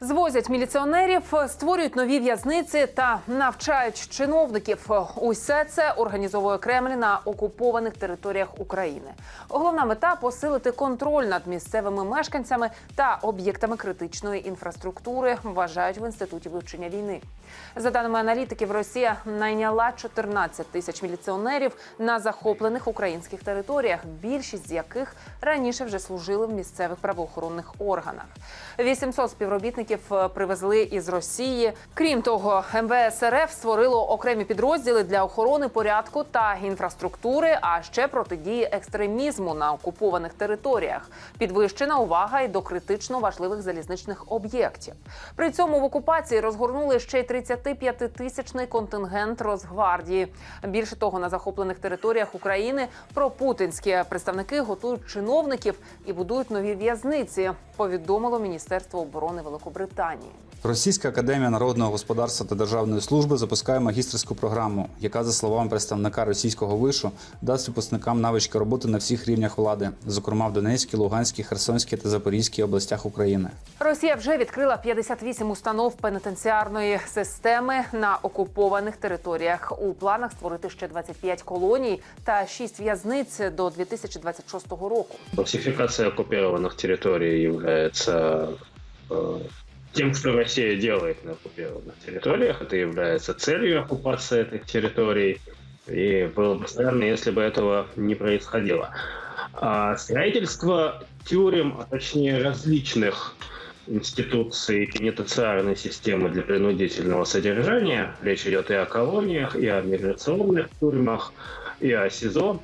Звозять міліціонерів, створюють нові в'язниці та навчають чиновників. Усе це організовує Кремль на окупованих територіях України. Головна мета посилити контроль над місцевими мешканцями та об'єктами критичної інфраструктури. Вважають в інституті вивчення війни. За даними аналітиків, Росія найняла 14 тисяч міліціонерів на захоплених українських територіях, більшість з яких раніше вже служили в місцевих правоохоронних органах. 800 співробітників е, привезли із Росії. Крім того, МВС РФ створило окремі підрозділи для охорони порядку та інфраструктури, а ще протидії екстремізму на окупованих територіях. Підвищена увага й до критично важливих залізничних об'єктів. При цьому в окупації розгорнули ще й 35-тисячний контингент Росгвардії. Більше того, на захоплених територіях України пропутінські представники готують чиновників і будують нові в'язниці. Повідомило Міністерство оборони Великобританії. Російська академія народного господарства та державної служби запускає магістерську програму, яка, за словами представника російського вишу, дасть випускникам навички роботи на всіх рівнях влади, зокрема в Донецькій, Луганській, Херсонській та Запорізькій областях України. Росія вже відкрила 58 установ пенітенціарної системи на окупованих територіях. У планах створити ще 25 колоній та 6 в'язниць до 2026 року. Фальсификация оккупированных территорий является э, тем, что Россия делает на оккупированных территориях. Это является целью оккупации этих территорий. И было бы странно, если бы этого не происходило. А строительство тюрем, а точнее различных институций пенитенциарной системы для принудительного содержания, речь идет и о колониях, и о миграционных тюрьмах, и о СИЗО,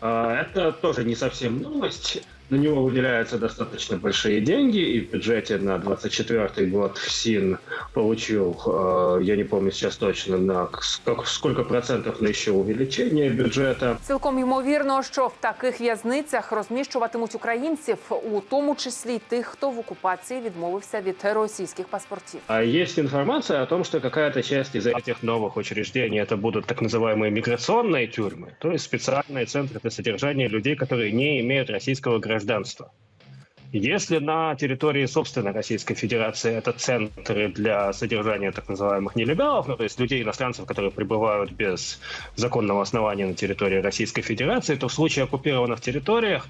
а, Это тоже не совсем новость. На него выделяются достаточно большие деньги, и в бюджете на 24 год ФСИН получил, э, я не помню сейчас точно, на сколько, сколько процентов на еще увеличение бюджета. Цілком ймовірно, що в таких в'язницях розміщуватимуть українців, у тому числі й тих, хто в окупації відмовився від російських паспортів. А есть информация о том, что какая-то часть из этих новых учреждений это будут так называемые миграционные тюрьмы, то есть специальные центры для содержания людей, которые не имеют российского гражданства. Если на территории, собственно, Российской Федерации это центры для содержания так называемых нелегалов, ну, то есть людей, иностранцев, которые пребывают без законного основания на территории Российской Федерации, то в случае оккупированных территориях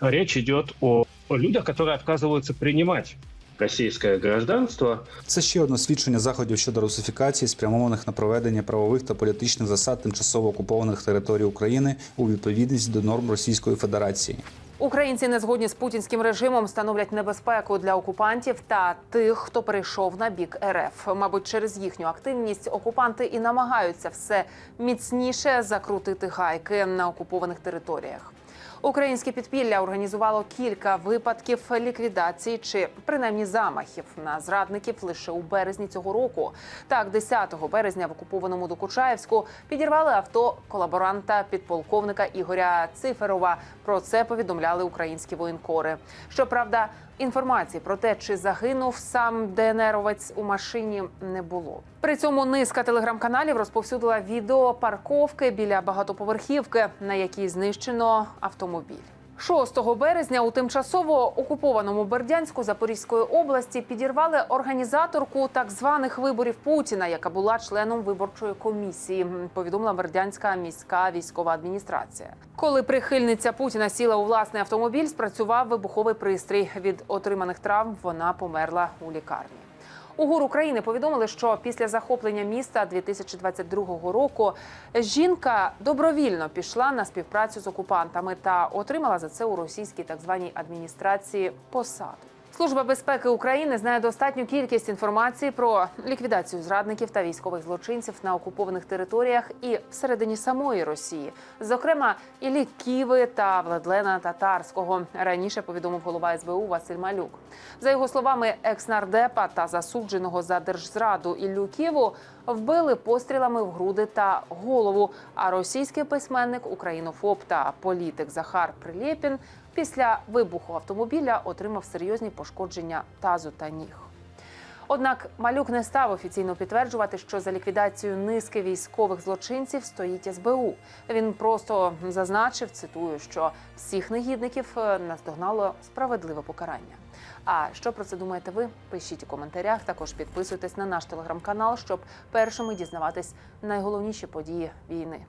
речь идет о, о людях, которые отказываются принимать российское гражданство. Це ще одне свідчення заходів щодо русифікації, спрямованих на проведення правових та політичних засад тимчасово окупованих територій України у відповідність до норм Російської Федерації. Українці не згодні з путінським режимом становлять небезпеку для окупантів та тих, хто перейшов на бік РФ. Мабуть, через їхню активність окупанти і намагаються все міцніше закрутити гайки на окупованих територіях. Українське підпілля організувало кілька випадків ліквідації чи принаймні замахів на зрадників лише у березні цього року. Так, 10 березня в окупованому Докучаєвську підірвали авто колаборанта підполковника Ігоря Циферова. Про це повідомляли українські воєнкори. Щоправда, інформації про те, чи загинув сам ДНРовець у машині, не було. При цьому низка телеграм-каналів розповсюдила відео парковки біля багатоповерхівки, на якій знищено автомобіль. 6 березня у тимчасово окупованому Бердянську Запорізької області підірвали організаторку так званих виборів Путіна, яка була членом виборчої комісії. Повідомила Бердянська міська військова адміністрація. Коли прихильниця Путіна сіла у власний автомобіль, спрацював вибуховий пристрій. Від отриманих травм вона померла у лікарні. У ГУР України повідомили, що після захоплення міста 2022 року жінка добровільно пішла на співпрацю з окупантами та отримала за це у російській так званій адміністрації посаду. Служба безпеки України знає достатню кількість інформації про ліквідацію зрадників та військових злочинців на окупованих територіях і всередині самої Росії, зокрема Іллі Ківи та Владлена Татарського. Раніше повідомив голова СБУ Василь Малюк. За його словами, екс-нардепа та засудженого за держзраду Іллю Ківу вбили пострілами в груди та голову. А російський письменник, українофоб та політик Захар Прилєпін після вибуху автомобіля отримав серйозні пошкодження тазу та ніг. Однак малюк не став офіційно підтверджувати, що за ліквідацію низки військових злочинців стоїть СБУ. Він просто зазначив, цитую, що всіх негідників е, наздогнало справедливе покарання. А що про це думаєте ви? Пишіть у коментарях. Також підписуйтесь на наш телеграм-канал, щоб першими дізнаватись найголовніші події війни.